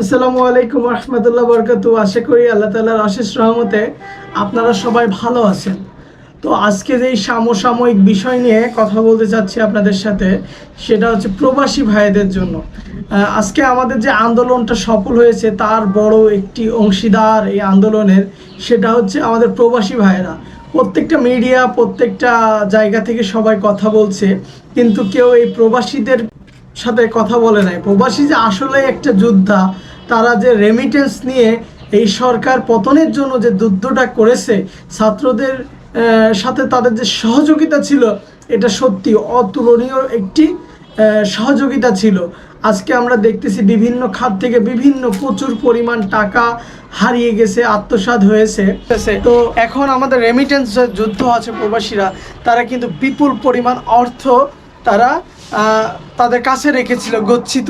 আসসালামু আলাইকুম রহমতুল্লাহ বরকাত। আশা করি আল্লাহ তালার অশেষ রহমতে আপনারা সবাই ভালো আছেন। তো আজকে যে এই সমসাময়িক বিষয় নিয়ে কথা বলতে চাচ্ছি আপনাদের সাথে, সেটা হচ্ছে প্রবাসী ভাইদের জন্য। আজকে আমাদের যে আন্দোলনটা সফল হয়েছে, তার বড় একটি অংশীদার এই আন্দোলনের, সেটা হচ্ছে আমাদের প্রবাসী ভাইয়েরা। প্রত্যেকটা মিডিয়া, প্রত্যেকটা জায়গা থেকে সবাই কথা বলছে, কিন্তু কেউ এই প্রবাসীদের সাথে কথা বলে নাই। প্রবাসী যে আসলে একটা যোদ্ধা তারা যে রেমিটেন্স নিয়ে এই সরকার পতনের জন্য যে যুদ্ধটা করেছে ছাত্রদের সাথে তাদের যে সহযোগিতা ছিল এটা সত্যি অতুলনীয় একটি সহযোগিতা ছিল। আজকে আমরা দেখতেছি বিভিন্ন খাত থেকে বিভিন্ন প্রচুর পরিমাণ টাকা হারিয়ে গেছে আত্মসাৎ হয়েছে। তো এখন আমাদের রেমিটেন্স যুদ্ধ আছে প্রবাসীরা তারা কিন্তু বিপুল পরিমাণ অর্থ তারা তাদের কাছে রেখেছিল গচ্ছিত।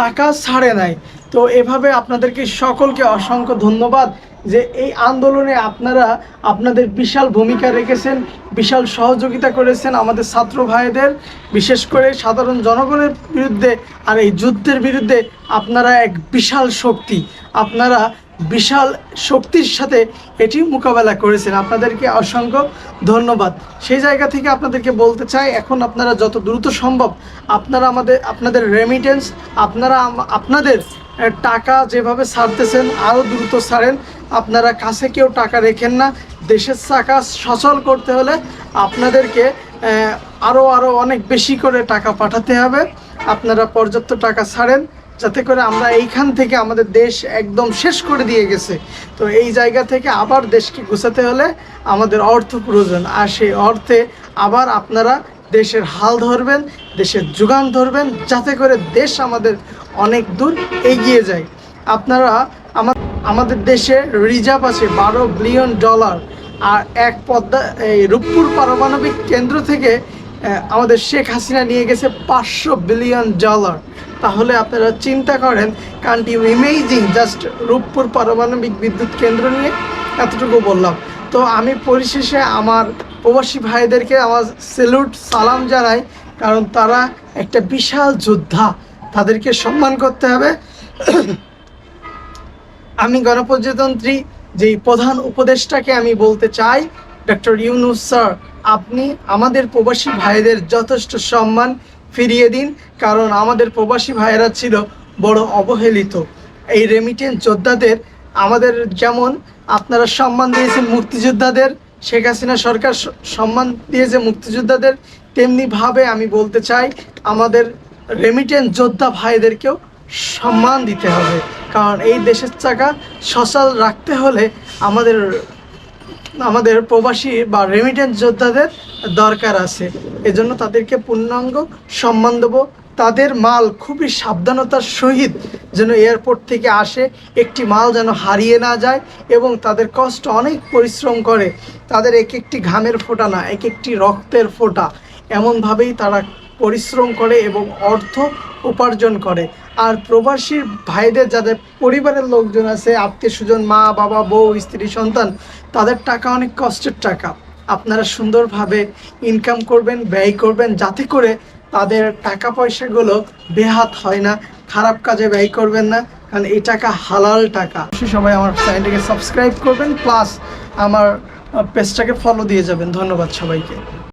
টাকা ছাড়ে নাই। তো এভাবে আপনাদেরকে সকলকে অসংখ্য ধন্যবাদ যে এই আন্দোলনে আপনারা আপনাদের বিশাল ভূমিকা রেখেছেন, বিশাল সহযোগিতা করেছেন আমাদের ছাত্র ভাইদের। বিশেষ করে সাধারণ জনগণের বিরুদ্ধে আর এই যুদ্ধের বিরুদ্ধে আপনারা এক বিশাল শক্তি, আপনারা বিশাল শক্তির সাথে এটি মোকাবেলা করেছেন। আপনাদেরকে অসংখ্য ধন্যবাদ। সেই জায়গা থেকে আপনাদেরকে বলতে চাই, এখন আপনারা যত দ্রুত সম্ভব আপনারা আমাদের, আপনাদের রেমিটেন্স আপনারা আপনাদের টাকা যেভাবে ছাড়তেছেন আরও দ্রুত ছাড়েন। আপনারা কাছে কেউ টাকা রেখেন না। দেশের চাকা সচল করতে হলে আপনাদেরকে আরও আরও অনেক বেশি করে টাকা পাঠাতে হবে। আপনারা পর্যাপ্ত টাকা ছাড়েন, যাতে করে আমরা এইখান থেকে আমাদের দেশ একদম শেষ করে দিয়ে গেছে। তো এই জায়গা থেকে আবার দেশকে গুছাতে হলে আমাদের অর্থ প্রয়োজন। আর সেই অর্থে আবার আপনারা দেশের হাল ধরবেন, দেশের যোগান ধরবেন, যাতে করে দেশ আমাদের অনেক দূর এগিয়ে যায়। আপনারা আমা- আমাদের দেশে রিজার্ভ আছে বারো বিলিয়ন ডলার, আর এক পদ্মা এই রূপপুর পারমাণবিক কেন্দ্র থেকে আমাদের শেখ হাসিনা নিয়ে গেছে পাঁচশো বিলিয়ন ডলার। তাহলে আপনারা চিন্তা করেন কান্ট্রি ইমেজিং জাস্ট রূপপুর পারমাণবিক বিদ্যুৎ কেন্দ্র নিয়ে এতটুকু বললাম। তো আমি পরিশেষে আমার প্রবাসী ভাইদেরকে আমার সেলুট সালাম জানাই, কারণ তারা একটা বিশাল যোদ্ধা। তাদেরকে সম্মান করতে হবে। আমি গণপ্রজাতন্ত্রী, যেই প্রধান উপদেষ্টাকে আমি বলতে চাই, ডক্টর ইউনুস স্যার, আপনি আমাদের প্রবাসী ভাইদের যথেষ্ট সম্মান ফিরিয়ে দিন, কারণ আমাদের প্রবাসী ভাইয়েরা ছিল বড় অবহেলিত। এই রেমিটেন্স যোদ্ধাদের আমাদের যেমন আপনারা সম্মান দিয়েছেন মুক্তিযোদ্ধাদের শেখ হাসিনা সরকার সম্মান দিয়ে যে মুক্তিযোদ্ধাদের তেমনিভাবে আমি বলতে চাই, আমাদের রেমিটেন্স যোদ্ধা ভাইদেরকেও সম্মান দিতে হবে। কারণ এই দেশের চাকা সচল রাখতে হলে আমাদের আমাদের প্রবাসী বা রেমিটেন্স যোদ্ধাদের দরকার আছে। এজন্য তাদেরকে পূর্ণাঙ্গ সম্মান দেবো। তাদের মাল খুবই সাবধানতার সহিত যেন এয়ারপোর্ট থেকে আসে, একটি মাল যেন হারিয়ে না যায় এবং তাদের কষ্ট অনেক পরিশ্রম করে। তাদের এক একটি ঘামের ফোঁটা না এক একটি রক্তের ফোঁটা। এমনভাবেই তারা পরিশ্রম করে এবং অর্থ উপার্জন করে। আর প্রবাসী ভাইদের যাদের পরিবারের লোকজন আছে আত্মীয় স্বজন মা, বাবা, বউ, স্ত্রী, সন্তান, তাদের টাকা অনেক কষ্টের টাকা। আপনারা সুন্দরভাবে ইনকাম করবেন, ব্যয় করবেন, যাতে করে তাদের টাকা পয়সাগুলো বেহাত হয় না, খারাপ কাজে ব্যয় করবেন না, কারণ এই টাকা হালাল টাকা। সবাই আমার চ্যানেলটিকে সাবস্ক্রাইব করবেন প্লাস আমার পেজটাকে ফলো দিয়ে যাবেন। ধন্যবাদ সবাইকে।